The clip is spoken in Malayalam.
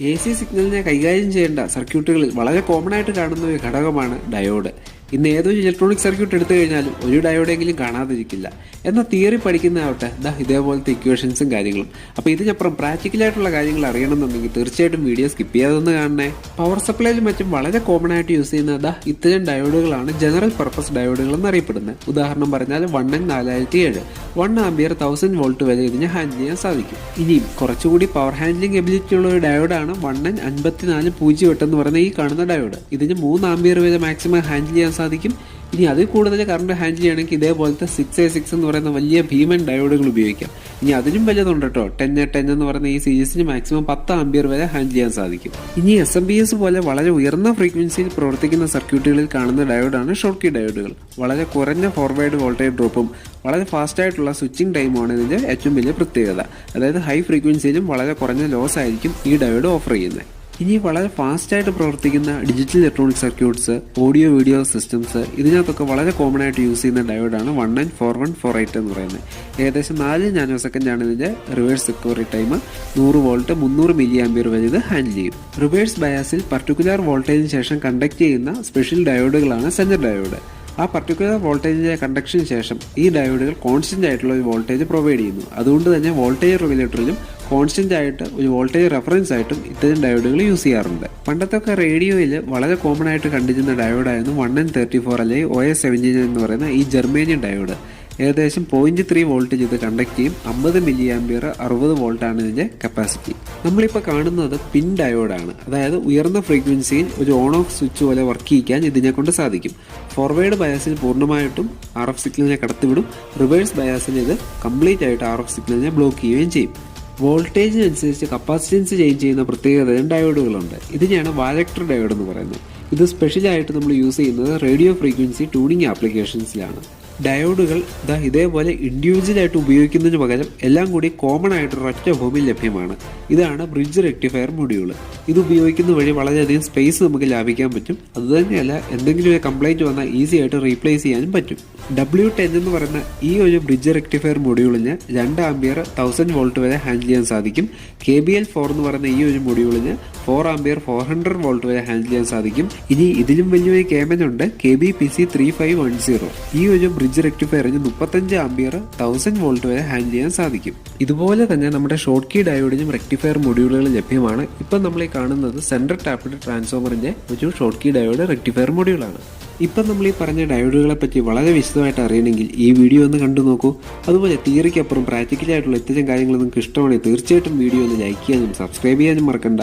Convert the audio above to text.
എ സി സിഗ്നലിനെ കൈകാര്യം ചെയ്യേണ്ട സർക്യൂട്ടുകളിൽ വളരെ കോമൺ ആയിട്ട് കാണുന്ന ഒരു ഘടകമാണ് ഡയോഡ് ഇന്ന് ഏതൊരു ഇലക്ട്രോണിക് സർക്യൂട്ട് എടുത്തു കഴിഞ്ഞാലും ഒരു ഡയോഡെങ്കിലും കാണാതിരിക്കില്ല. എന്നാൽ തിയറി പഠിക്കുന്നതാവട്ടെ ദാ ഇതേപോലത്തെ ഇക്വേഷൻസും കാര്യങ്ങളും. അപ്പോൾ ഇതിനപ്പുറം പ്രാക്ടിക്കലായിട്ടുള്ള കാര്യങ്ങൾ അറിയണമെന്നുണ്ടെങ്കിൽ തീർച്ചയായിട്ടും വീഡിയോ സ്കിപ്പ് ചെയ്യാതൊന്ന് കാണണേ. പവർ സപ്ലൈയിലും മറ്റും വളരെ കോമൺ ആയിട്ട് യൂസ് ചെയ്യുന്ന ദാ ഇത്തരം ഡയോഡുകളാണ് ജനറൽ പർപ്പസ് ഡയോഡുകൾ എന്നറിയപ്പെടുന്നത്. ഉദാഹരണം പറഞ്ഞാൽ വൺ എൻ നാലായിരത്തി ഏഴ് വൺ ആംബിയർ തൗസൻഡ് വോൾട്ട് വരെ ഇതിനെ ഹാൻഡിൽ ചെയ്യാൻ സാധിക്കും. ഇനിയും കുറച്ചുകൂടി പവർ ഹാൻഡ്ലിംഗ് എബിലിറ്റി ഉള്ള ഒരു ഡയോഡാണ് വൺ എൻ അൻപത്തിനാല് പൂജ്യം എട്ട് എന്ന് പറയുന്ന ഈ കാണുന്ന ഡയോഡ് ഇതിന് മൂന്ന് ആംബിയർ വരെ മാക്സിമം ഹാൻഡിൽ ചെയ്യാൻ സാധിക്കും. ഇനി അതിൽ കൂടുതൽ കറണ്ട് ഹാൻഡിൽ ചെയ്യണമെങ്കിൽ ഇതേപോലത്തെ സിക്സ് എ സിക്സ് എന്ന് പറയുന്ന വലിയ ഭീമൻ ഡയോഡുകൾ ഉപയോഗിക്കാം. ഇനി അതിനും വലുതുണ്ട് കേട്ടോ ടെൻ എ ടെൻ എന്ന് പറയുന്ന ഈ സീരീസിന് മാക്സിമം പത്ത് ആംബിയർ വരെ ഹാൻഡിൽ ചെയ്യാൻ സാധിക്കും. ഇനി എസ് എം ബി എസ് പോലെ വളരെ ഉയർന്ന ഫ്രീക്വൻസിയിൽ പ്രവർത്തിക്കുന്ന സർക്യൂട്ടുകളിൽ കാണുന്ന ഡയോഡാണ് ഷോർട്ട് കീ ഡയോഡുകൾ വളരെ കുറഞ്ഞ ഫോർവേഡ് വോൾട്ടേജ് ഡ്രോപ്പും വളരെ ഫാസ്റ്റ് ആയിട്ടുള്ള സ്വിച്ചിങ് ടൈമുമാണ് ഇതിന്റെ ഏറ്റവും വലിയ പ്രത്യേകത. അതായത് ഹൈ ഫ്രീക്വൻസിയിലും വളരെ കുറഞ്ഞ ലോസ് ആയിരിക്കും ഈ ഡയോഡ് ഓഫർ ചെയ്യുന്നത്. ഇനി വളരെ ഫാസ്റ്റായിട്ട് പ്രവർത്തിക്കുന്ന digital electronic circuits audio video systems ഇതിനകത്തൊക്കെ വളരെ കോമൺ ആയിട്ട് യൂസ് ചെയ്യുന്ന ഡയോഡാണ് one nine four one four eight എന്ന് പറയുന്നത്. ഏകദേശം നാല് നാനോ സെക്കൻഡാണ് ഇതിന്റെ റിവേഴ്സ് റിക്കവറി ടൈം നൂറ് വോൾട്ട് മുന്നൂറ് മില്ലി ആംബിയർ വരെ ഇത് ഹാൻഡിൽ ചെയ്യും. റിവേഴ്സ് ബയാസിൽ പർട്ടിക്കുലർ വോൾട്ടേജിന് ശേഷം കണ്ടക്ട് ചെയ്യുന്ന സ്പെഷ്യൽ ഡയോഡുകളാണ് സെൻസർ ഡയോഡ് ആ പർട്ടിക്കുലർ വോൾട്ടേജിന്റെ കണ്ടക്ഷന് ശേഷം ഈ ഡയോഡുകൾ കോൺസ്റ്റന്റ് ആയിട്ടുള്ള ഒരു വോൾട്ടേജ് പ്രൊവൈഡ് ചെയ്യുന്നു. അതുകൊണ്ട് തന്നെ വോൾട്ടേജ് റെഗുലേറ്ററിലും കോൺസ്റ്റന്റ് ആയിട്ട് ഒരു വോൾട്ടേജ് റെഫറൻസ് ആയിട്ടും ഇത്തരം ഡയോഡുകൾ യൂസ് ചെയ്യാറുണ്ട്. പണ്ടത്തൊക്കെ റേഡിയോയിൽ വളരെ കോമൺ ആയിട്ട് കണ്ടിരുന്ന ഡയോഡായിരുന്നു വൺ എൻ തേർട്ടി ഫോർ അല്ലെങ്കിൽ ഒ എസ് സെവന്റീൻ എന്ന് പറയുന്ന ഈ ജർമേനിയൻ ഡയോഡ് ഏകദേശം പോയിന്റ് ത്രീ വോൾട്ടേജ് ഇത് കണ്ടക്ട് ചെയ്യും. അമ്പത് മില്ലി ആംബിയർ അറുപത് വോൾട്ടാണ് ഇതിന്റെ കപ്പാസിറ്റി നമ്മളിപ്പോൾ കാണുന്നത് പിൻ ഡയോഡാണ് അതായത് ഉയർന്ന ഫ്രീക്വൻസിയിൽ ഒരു ഓൺ ഓഫ് സ്വിച്ച് പോലെ വർക്ക് ചെയ്യാൻ ഇതിനെ കൊണ്ട് സാധിക്കും. ഫോർവേഡ് ബയാസിൽ പൂർണമായിട്ടും ആർ എഫ് സിഗ്നലിനെ കടത്തിവിടും. റിവേഴ്സ് ബയാസിൽ ഇത് കംപ്ലീറ്റ് ആയിട്ട് ആർ എഫ് സിഗ്നലിനെ ബ്ലോക്ക് ചെയ്യുകയും ചെയ്യും. വോൾട്ടേജിനനുസരിച്ച് കപ്പാസിറ്റൻസ് ചേഞ്ച് ചെയ്യുന്ന പ്രത്യേകതരം ഡയോഡുകളുണ്ട്. ഇതിനെയാണ് വാലക്ടർ ഡയോഡ് എന്ന് പറയുന്നത്. ഇത് സ്പെഷ്യലായിട്ട് നമ്മൾ യൂസ് ചെയ്യുന്നത് റേഡിയോ ഫ്രീക്വൻസി ട്യൂണിംഗ് ആപ്ലിക്കേഷൻസിലാണ്. ഡയോഡുകൾ ഇതാ ഇതേപോലെ ഇൻഡിവിജ്വലായിട്ട് ഉപയോഗിക്കുന്നതിന് പകരം എല്ലാം കൂടി കോമൺ ആയിട്ട് ഒരൊറ്റ ഭൂമിയിൽ ലഭ്യമാണ്. ഇതാണ് ബ്രിഡ്ജ് റെക്ടിഫയർ മൊഡ്യൂൾ ഇത് ഉപയോഗിക്കുന്ന വഴി വളരെയധികം സ്പേസ് നമുക്ക് ലാഭിക്കാൻ പറ്റും. അതുതന്നെയല്ല എന്തെങ്കിലും ഒരു കംപ്ലൈന്റ് വന്നാൽ ഈസി ആയിട്ട് റീപ്ലേസ് ചെയ്യാനും പറ്റും. ഡബ്ല്യു ടെൻ എന്ന് പറയുന്ന ഈ ഒരു ബ്രിഡ്ജ് റെക്ടിഫയർ മൊഡ്യൂളിന് രണ്ട് ആംബിയർ തൗസൻഡ് വോൾട്ട് വരെ ഹാൻഡിൽ ചെയ്യാൻ സാധിക്കും. കെ ബി എൽ ഫോർ എന്ന് പറയുന്ന ഈ ഒരു മൊഡ്യൂളിന് four ampere four hundred volt വരെ ഹാൻഡിൽ ചെയ്യാൻ സാധിക്കും. ഇനി ഇതിലും വലിയൊരു കേമൻ ഉണ്ട്. K B P C three five one zero ഈ ഒരു ബ്രിഡ്ജ് റെക്ടിഫയറിന് മുപ്പത്തഞ്ച് ആംബിയർ തൗസൻഡ് വോൾട്ട് വരെ ഹാൻഡിൽ ചെയ്യാൻ സാധിക്കും. ഇതുപോലെ തന്നെ നമ്മുടെ ഷോർട്ട് കീ ഡയോഡിനും റെക്ടിഫയർ മൊഡ്യൂളുകൾ ലഭ്യമാണ്. ഇപ്പം നമ്മൾ ഈ കാണുന്നത് സെൻട്രൽ ടാപ്പിഡ് ട്രാൻസ്ഫോമറിന്റെ ഒരു ഷോർട്ട് കീ ഡയോഡ് റെക്ടിഫയർ മൊഡ്യൂളാണ് ഇപ്പം നമ്മൾ ഈ പറഞ്ഞ ഡയോഡുകളെ പറ്റി വളരെ വിശദമായിട്ട് അറിയണമെങ്കിൽ ഈ വീഡിയോ ഒന്ന് കണ്ടു നോക്കൂ. അതുപോലെ തിയറിക്കപ്പുറം പ്രാക്ടിക്കലായിട്ടുള്ള ഇത്തരം കാര്യങ്ങൾ നിങ്ങൾക്ക് ഇഷ്ടമാണെങ്കിൽ തീർച്ചയായിട്ടും വീഡിയോ ഒന്ന് ലൈക്ക് ചെയ്യാനും സബ്സ്ക്രൈബ് ചെയ്യാനും മറക്കണ്ട.